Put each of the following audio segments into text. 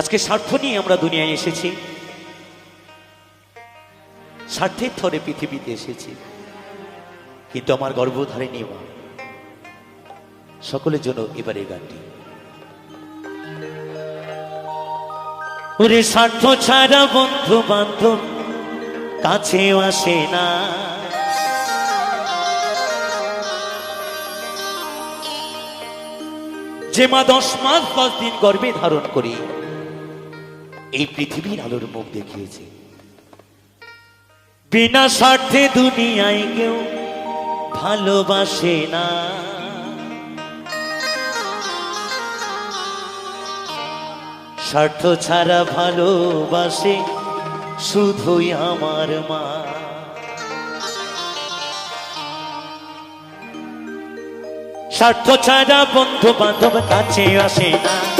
আজকে স্বার্থ নিয়ে আমরা দুনিয়ায় এসেছি। স্বার্থের থরে পৃথিবীতে এসেছি। কিন্তু আমার গর্ভধারিণী মা, সকলের জন্য এবারে গানটি। ওরে স্বার্থ ছাড়া বন্ধু বান্ধব কাছেও আসে না। যে মা দশ মাস দশ দিন গর্ভে ধারণ করি এই পৃথিবীর আলোর মুখ দেখিয়েছে। বিনা স্বার্থে দুনিয়ায় কেউ ভালোবাসে না। স্বার্থ ছাড়া ভালোবাসে শুধুই আমার মা। স্বার্থ ছাড়া বন্ধু বান্ধব কাছে আসে না।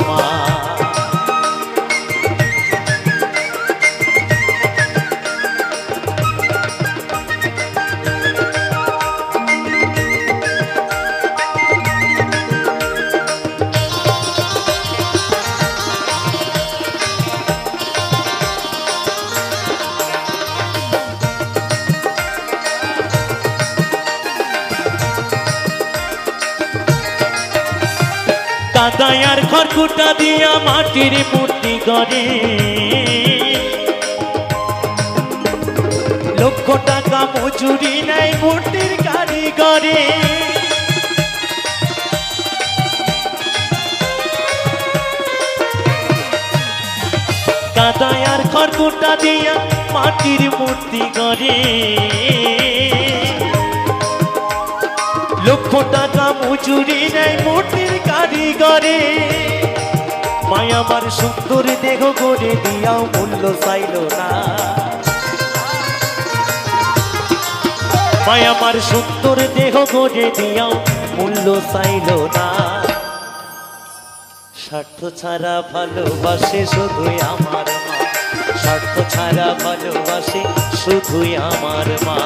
দাদায়ার খড়কুটা দিয়া মাটির মূর্তি করে লক্ষ টাকা মজুরি নেয় মূর্তির কারিগরে। দাদায়ার খড়কুটা দিয়া মাটির মূর্তি গড়ে। লক্ষ টাকা মজুরি নেয় মূর্তির কারিগরে। মায়াবার সুন্দর দেহ গড়ে দিয়াও মূল্য চাইল না। মায়াবার সুন্দর দেহ গড়ে দিয়াও মূল্য চাইল না। স্বার্থ ছাড়া ভালোবাসে শুধুই আমার মা। স্বার্থ ছাড়া ভালোবাসে শুধুই আমার মা।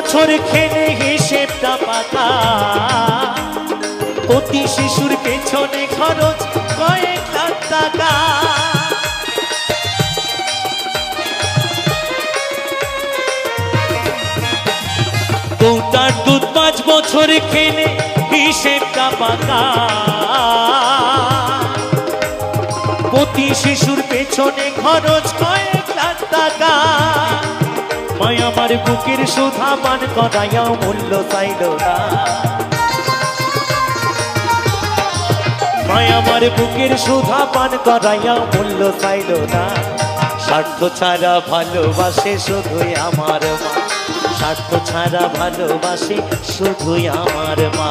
বছর খেলে হিসেবটা পাকা প্রতি শিশুর পেছনে খরচ কয়েক লাখ টাকা। কোটার দুধ পাঁচ বছর খেলে হিসেবটা পাকা প্রতি শিশুর পেছনে খরচ কয়েক লাখ টাকা। আমার বুকের সুধা পান কদায় মূল্য চাইল না। মায় আমার বুকের সুধা পান করাইয়া মূল্য চাইল না। স্বার্থ ছাড়া ভালোবাসে শুধুই আমার মা। স্বার্থ ছাড়া ভালোবাসে শুধুই আমার মা।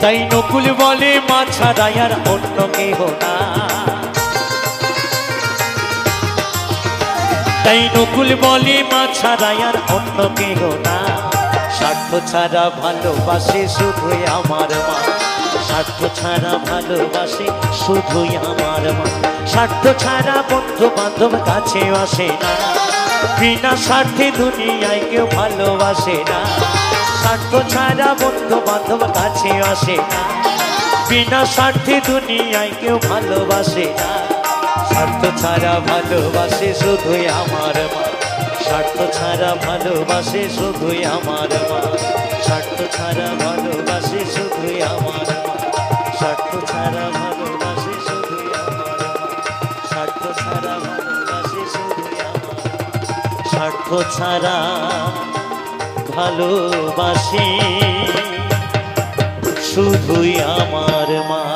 তাই নকুল বলে, মা ছাড়াই আর অন্য কেহ না তাই নকুল বলে, মা ছাড়াই আর অন্য কেহ না স্বার্থ ছাড়া ভালোবাসে শুধুই আমার মা। স্বার্থ ছাড়া ভালোবাসে শুধুই আমার মা। স্বার্থ ছাড়া বন্ধু বান্ধব কাছে আসে না। বিনা স্বার্থে দুনিয়ায় কেউ ভালোবাসে না। স্বার্থ ছাড়া বন্ধু বান্ধব কাছে আসে বিনা স্বার্থে দুনিয়ায় কেউ ভালোবাসে স্বার্থ ছাড়া ভালোবাসে শুধুই আমার মা। স্বার্থ ছাড়া ভালোবাসে শুধুই আমার মা। স্বার্থ ছাড়া ভালোবাসে শুধুই আমার স্বার্থ ছাড়া ভালোবাসে শুধুই আমার স্বার্থ ছাড়া ভালোবাসে শুধুই আমার স্বার্থ ছাড়া ভালোবাসে। শুধুই আমার মা